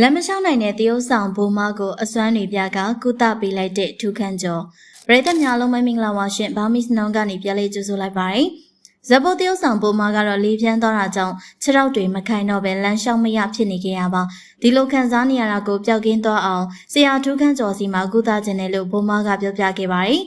လက်မလျှောက်နိုင်တဲ့တရုတ်ဆောင်ဘိုးမကိုအစွမ်းတွေပြကကုသပေးလိုက်တဲ့ထူခန့်ကျော်ပရိသတ်များလုံးမမင်္ဂလာပါရှင်ဘာမီစနောင်းကနေပြန်လေးကြိုဆိုလိုက်ပါတယ်ဇဘိုတရုတ်ဆောင်ဘိုးမကတော့လေးပြန်းသွားတာကြောင့်ခြေထောက်တွေမခိုင်တော့ပဲလမ်းလျှောက်မရဖြစ်နေကြရပါဒီလိုခံစားနေရတာကိုပျောက်ကင်းသွားအောင်ဆရာထူခန့်ကျော်စီမှာကုသခြင်းနဲ့လို့ဘိုးမကပြောပြခဲ့ပါတယ်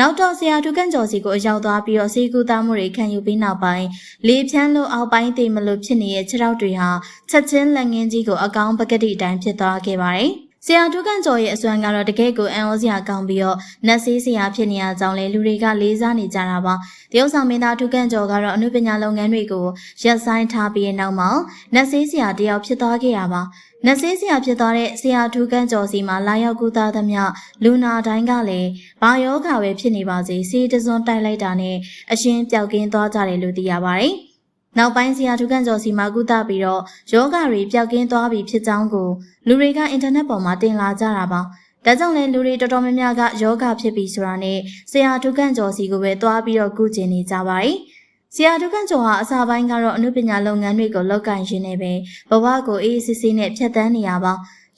နောက်တော့ဆရာထုကန်ကျော်စီကိုအရောက်သွားပြီးတော့စေကူသားမှုတွေခံယူပြီးနောက်ပိုင်းလေဖြန်းလို့အောက်ပိုင်းတည်မလို့ဖြစ်နေတဲ့ခြေထောက်တွေဟာချက်ချင်းလက်ငင်းကြီးကိုအကောင်ပကတိအတိုင်းဖြစ်သွားခဲ့ပါတယ်။ ဆရာထုကန်ကျော်ရဲ့အစွမ်းကတော့တကယ့်ကိုအံ့ဩစရာကောင်းပြီးတော့နတ်ဆေးဆရာဖြစ်နေရကြောင်းလေလူတွေကလေးစားနေကြတာပါ။တရုတ်ဆောင်မင်းသားထုကန်ကျော်ကတော့အမှုပညာလုပ်ငန်းတွေကိုရပ်ဆိုင်းထားပြီးတဲ့နောက်မှာနတ်ဆေးဆရာတယောက်ဖြစ်သွားခဲ့ရပါ။နတ်ဆေးဆရာဖြစ်သွားတဲ့ဆရာထူးကန်းကျော်စီမှာလာရောက်ကူသားသမျှလူနာတိုင်းကလည်းဘာယောဂါပဲဖြစ်နေပါစေစီးတစွန်းတိုက်လိုက်တာနဲ့အရှင်ပျောက်ကင်းသွားကြတယ်လို့သိရပါတယ်။ နောက်ပိုင်းဆရာထူးကန်းကျော်စီမှာကူသားပြီးတော့ယောဂါတွေပျောက်ကင်းသွားပြီဖြစ်ကြောင်းကိုလူတွေကအင်တာနက်ပေါ်မှာတင်လာကြတာပါ။ဒါကြောင့်လည်းလူတွေတော်တော်များများကယောဂဖြစ်ပြီဆိုတာနဲ့ဆရာထူးကန်းကျော်စီကိုပဲသွားပြီးတော့ကုကျင်နေကြပါတယ်။ဆရာဒုက္ခကျော်ဟာအစာပိုင်းကတော့အမှုပညာလုပ်ငန်းတွေကိုလုပ်ကိုင်ရင်းနေပဲဘဝကိုအေးအေးဆေးဆေးနဲ့ဖြတ်သန်းနေရပါ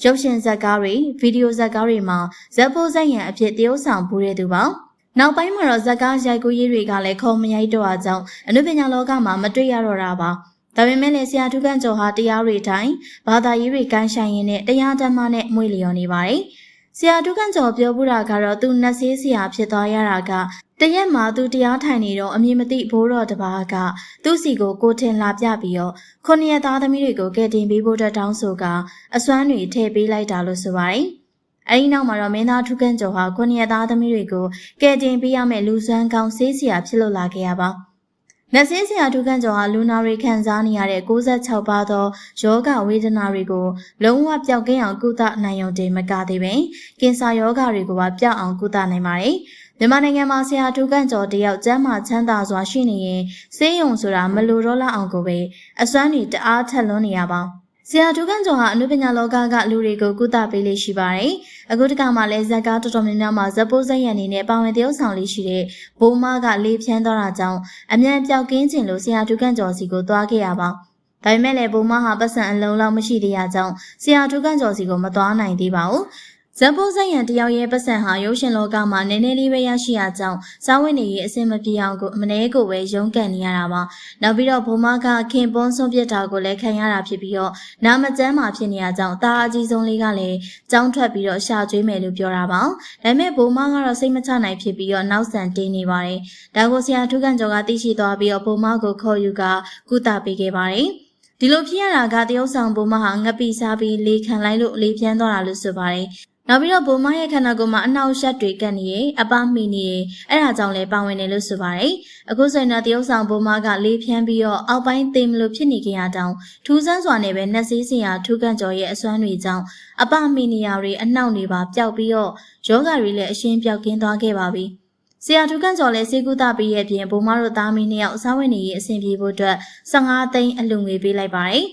ရုပ်ရှင်ဇာတ်ကားတွေဗီဒီယိုဇာတ်ကားတွေမှာဇက်ဖို့ဇက်ရံအဖြစ်တရုပ်ဆောင်ပူးရသူပါ နောက်ပိုင်းမှာတော့ဇာတ်ကားရိုက်ကူးရေးတွေကလည်းခုံမရိုက်တော့အကြောင်းအမှုပညာလောကမှာမတွေ့ရတော့တာပါဒါပေမဲ့လည်းဆရာထုခန့်ကျော်ဟာတရားတွေတိုင်းဘာသာရေးတွေကန်းဆိုင်ရင်းနဲ့တရားဓမ္မနဲ့မွေလျော်နေပါတယ်ဆရာထုခန့်ကျော်ပြောပူတာကတော့သူနတ်ဆေးဆရာဖြစ်သွားရတာကတရက်မှာသူတရားထိုင်နေတော့အမည်မသိဘိုးတော်တစ်ပါးကသူ့စီကိုကိုထင်လာပြပြီးတော့ခုနှစ်ရက်သားသမီးတွေကိုကယ်တင်ပေးဖို့အတွက်တောင်းဆိုကအစွမ်းတွေထည့်ပေးလိုက်တာလို့ဆိုပါတယ်။ အဲဒီနောက်မှာတော့မင်းသားထုခန့်ကျော်ဟာခုနှစ်ရက်သားသမီးတွေကိုကယ်တင်ပေးရမယ့်လူစွမ်းကောင်းဆေးဆရာဖြစ်လို့လာခဲ့ရပါ။လက်ဆေးဆရာထုခန့်ကျော်ဟာလူနာတွေခံစားနေရတဲ့66ပါးသောယောဂဝေဒနာတွေကိုလုံးဝပျောက်ကင်းအောင်ကုသနိုင်ရုံတည်းမကသေးပင်ကင်ဆာယောဂတွေကိုပါပျောက်အောင်ကုသနိုင်ပါတယ်။မြန်မာနိုင်ငံမှာဆရာထူးကန့်ကျော်တယောက်ကျမ်းမာချမ်းသာစွာရှိနေရင်စေးရုံဆိုတာမလိုတော့လောက်အောင်ကိုပဲအစွမ်းတွေတအားထက်လွန်းနေရပါ ဆရာထူးကန့်ကျော်ဟာအနုပညာလောကကလူတွေကိုကုသပေးလေးရှိပါတယ်။အခုတခါမှလည်းဇက်ကားတော်တော်များများမှာဇပိုးဇက်ရံနေနဲ့ပါဝင်တရုပ်ဆောင်လေးရှိတဲ့ဘိုးမကလေးဖြန်းသွားတာကြောင့်အမြန်ပြောက်ကင်းခြင်းလို့ဆရာထူးကန့်ကျော်စီကိုသွားခဲ့ရပါ။ဒါပေမဲ့လည်းဘုံမဟာပတ်စံအလုံးလောက်မရှိသေးရကြောင်းဆရာထူးကန့်ကျော်စီကိုမသွားနိုင်သေးပါဘူး ဇက်ဖို့ဇက်ရန်တယောက်ရဲ့ပတ်စံဟာရုပ်ရှင်လောကမှာနည်းနည်းလေးပဲရရှိရကြောင်းစားဝတ်နေရေးအဆင်မပြေအောင်ကိုမနှဲကိုပဲရုန်းကန်နေရတာပါနောက်ပြီးတော့ဘုံမကခင်ပွန်းဆုံးပြစ်တာကိုလည်းခံရတာဖြစ်ပြီးတော့နာမကျန်းမာဖြစ်နေရကြောင်းတာအကြီးဆုံးလေးကလည်းကြောင်းထွက်ပြီးတော့ရှာကျွေးမယ်လို့ပြောတာပါဒါပေမဲ့ဘုံမကတော့စိတ်မချနိုင်ဖြစ်ပြီးတော့နောက်ဆန်တင်းနေပါတယ်ဒါကိုဆရာထုကန်ကျော်ကသိရှိသွားပြီးတော့ဘုံမကိုခေါ်ယူကကုသပေးခဲ့ပါတယ်ဒီလိုဖြစ်ရတာကတရုတ်ဆောင်ဘုံမဟာငပိစားပြီးလေခံလိုက်လို့လေပြန်းသွားတာလို့ဆိုပါတယ် နောက်ပြီးတော့ဘုံမရဲ့ခန္ဓာကိုယ်မှာအနှောက်အယှက်တွေကပ်နေရအပမိနေရအဲ့ဒါကြောင့်လည်းပါဝင်တယ်လို့ဆိုပါတယ်အခုဆိုရင်တော့တရုတ်ဆောင်ဘုံမကလေးဖြန်းပြီးတော့အောက်ပိုင်းသိမ်မလို့ဖြစ်နေကြရတောင်ထူးဆန်းစွာနဲ့ပဲနှက်စည်းစရာထူးကန်ကျော်ရဲ့အစွမ်းတွေကြောင့်အပမိနေရတွေအနှောက်နေပါပျောက်ပြီးတော့ယောဂတွေလည်းအရှင်းပျောက်ကင်းသွားခဲ့ပါပြီဆရာထူးကန်ကျော်လည်းစေကုသပေးရဲ့ပြင်ဘုံမတို့သားမီးနှစ်ယောက်အစားဝင်နေရေးအဆင်ပြေဖို့အတွက်15သိန်းအလူငွေပေးလိုက်ပါတယ်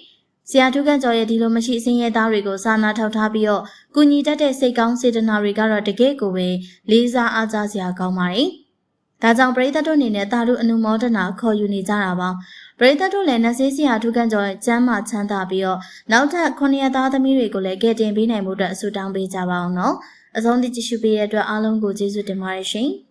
ဆရာထုခန့်ကျော်ရဲ့ဒီလိုမရှိအစင်းရဲသားတွေကိုစာနာထောက်ထားပြီးတော့ကုညီတတ်တဲ့စိတ်ကောင်းစေတနာတွေကတော့တကယ့်ကိုပဲလေးစားအားကြစရာကောင်းပါတယ်။ဒါကြောင့်ပရိသတ်တို့အနေနဲ့တာတို့အနုမောဒနာခေါ်ယူနေကြတာပါ။ပရိသတ်တို့လည်းနဆေးဆရာထုခန့်ကျော်ရဲ့ကျမ်းမာချမ်းသာပြီးတော့နောက်ထပ်9ရက်သားသမီးတွေကိုလည်းကယ်တင်ပေးနိုင်မှုအတွက်အဆုတောင်းပေးကြပါအောင်နော်။အဆုံးထိကြည့်ရှုပေးတဲ့အတွက်အားလုံးကိုကျေးဇူးတင်ပါတယ်ရှင်။